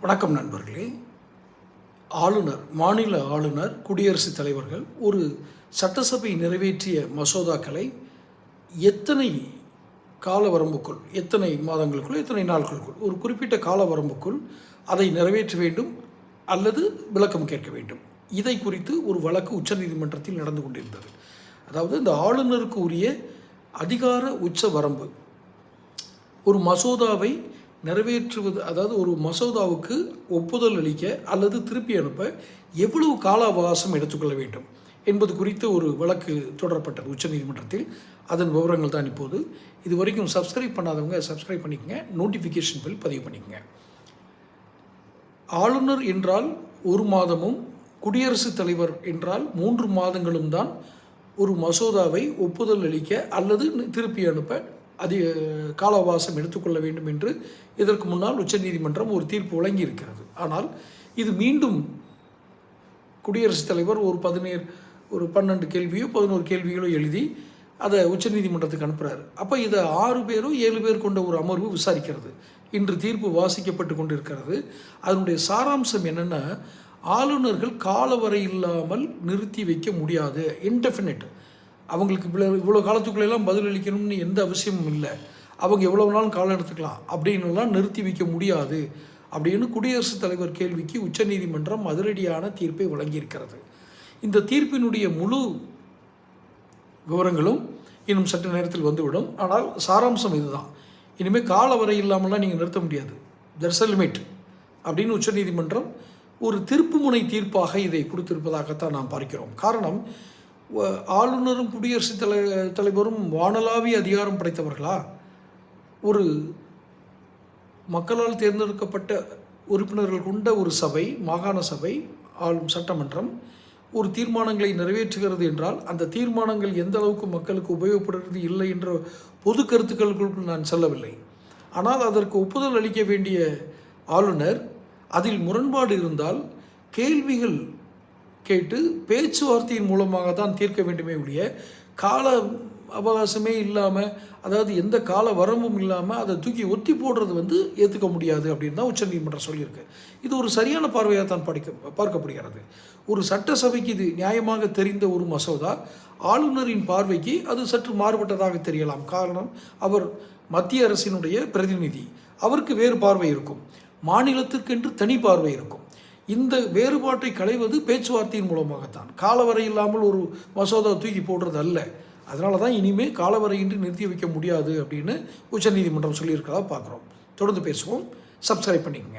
வணக்கம் நண்பர்களே. ஆளுநர் மாநில ஆளுநர் குடியரசுத் தலைவர்கள் ஒரு சட்டசபை நிறைவேற்றிய மசோதாக்களை எத்தனை கால வரம்புக்குள் எத்தனை மாதங்களுக்குள் எத்தனை நாட்களுக்குள் ஒரு குறிப்பிட்ட கால வரம்புக்குள் அதை நிறைவேற்ற வேண்டும் அல்லது விளக்கம் கேட்க வேண்டும்? இதை குறித்து ஒரு வழக்கு உச்சநீதிமன்றத்தில் நடந்து கொண்டிருந்தது. அதாவது இந்த ஆளுநருக்கு உரிய அதிகார உச்ச வரம்பு ஒரு மசோதாவை நிறைவேற்றுவது அதாவது ஒரு மசோதாவுக்கு ஒப்புதல் அளிக்க அல்லது திருப்பி அனுப்ப எவ்வளவு கால அவகாசம் எடுத்துக்கொள்ள வேண்டும் என்பது குறித்து ஒரு வழக்கு தொடரப்பட்டது உச்சநீதிமன்றத்தில். அதன் விவரங்கள் தான் இப்போது. இது வரைக்கும் சப்ஸ்கிரைப் பண்ணாதவங்க சப்ஸ்கிரைப் பண்ணிக்கங்க. நோட்டிஃபிகேஷன் பில் பதிவு பண்ணிக்கங்க. ஆளுநர் என்றால் ஒரு மாதமும் குடியரசுத் தலைவர் என்றால் மூன்று மாதங்களும் தான் ஒரு மசோதாவை ஒப்புதல் அளிக்க அல்லது திருப்பி அனுப்ப அதிக கால அவகாசம் எடுத்துக்கொள்ள வேண்டும் என்று இதற்கு முன்னால் உச்சநீதிமன்றம் ஒரு தீர்ப்பு வழங்கி இருக்கிறது ஆனால் இது மீண்டும் குடியரசுத் தலைவர் ஒரு பதினேழு ஒரு பன்னெண்டு கேள்வியோ பதினோரு கேள்விகளோ எழுதி அதை உச்சநீதிமன்றத்துக்கு அனுப்புகிறார் அப்போ இதை ஆறு பேரோ ஏழு பேர் கொண்ட ஒரு அமர்வு விசாரிக்கிறது. இன்று தீர்ப்பு வாசிக்கப்பட்டு கொண்டிருக்கிறது. அதனுடைய சாராம்சம் என்னென்னா ஆளுநர்கள் காலவரை இல்லாமல் நிறுத்தி வைக்க முடியாது. இன்டெஃபினட் அவங்களுக்கு இவ்வளோ இவ்வளோ காலத்துக்குள்ளெல்லாம் பதிலளிக்கணும்னு எந்த அவசியமும் இல்லை. அவங்க எவ்வளோ நாளும் காலம் எடுத்துக்கலாம். அப்படின்னுலாம் நிறுத்தி வைக்க முடியாது. அப்படின்னு குடியரசுத் தலைவர் கேள்விக்கு உச்சநீதிமன்றம் அதிரடியான தீர்ப்பை வழங்கியிருக்கிறது. இந்த தீர்ப்பினுடைய முழு விவரங்களும் இன்னும் சற்று நேரத்தில் வந்துவிடும். ஆனால் சாராம்சம் இதுதான். இனிமேல் கால வரை இல்லாமலாம் நீங்கள் நிறுத்த முடியாது. தர்ஸ் லிமிட் அப்படின்னு உச்சநீதிமன்றம் ஒரு திருப்புமுனை தீர்ப்பாக இதை கொடுத்திருப்பதாகத்தான் நாம் பார்க்கிறோம். காரணம் ஆளுநரும் குடியரசுத் தலை தலைவரும் வானலாவிய அதிகாரம் படைத்தவர்களா? ஒரு மக்களால் தேர்ந்தெடுக்கப்பட்ட உறுப்பினர்கள் கொண்ட ஒரு சபை மாகாண சபை ஆளும் சட்டமன்றம் ஒரு தீர்மானங்களை நிறைவேற்றுகிறது என்றால் அந்த தீர்மானங்கள் எந்த அளவுக்கு மக்களுக்கு உபயோகப்படுகிறது இல்லை என்ற பொது கருத்துக்களுக்குள் நான் செல்லவில்லை. ஆனால் அதற்கு ஒப்புதல் அளிக்க வேண்டிய ஆளுநர் அதில் முரண்பாடு இருந்தால் கேள்விகள் கேட்டு பேச்சுவார்த்தையின் மூலமாக தான் தீர்க்க வேண்டுமே ஒழிய கால அவகாசமே இல்லாமல் அதாவது எந்த கால வரம்பும் இல்லாமல் அதை தூக்கி ஒத்தி போடுறது வந்து ஏற்றுக்க முடியாது அப்படின்னு தான் உச்சநீதிமன்றம் சொல்லியிருக்கு. இது ஒரு சரியான பார்வையாக தான் படிக்க பார்க்கப்படுகிறது. ஒரு சட்டசபைக்கு இது நியாயமாக தெரிந்த ஒரு மசோதா ஆளுநரின் பார்வைக்கு அது சற்று மாறுபட்டதாக தெரியலாம். காரணம் அவர் மத்திய அரசினுடைய பிரதிநிதி. அவருக்கு வேறு பார்வை இருக்கும். மாநிலத்திற்கென்று தனி பார்வை இருக்கும். இந்த வேறுபாட்டை களைவது பேச்சுவார்த்தையின் மூலமாகத்தான். காலவரை இல்லாமல் ஒரு மசோதா தூக்கி போடுறது அல்ல. அதனால தான் இனிமேல் காலவரையின்றி நிறுத்தி வைக்க முடியாது அப்படின்னு உச்சநீதிமன்றம் சொல்லியிருக்கிறதா பார்க்குறோம். தொடர்ந்து பேசுவோம். சப்ஸ்கிரைப் பண்ணிக்கங்க.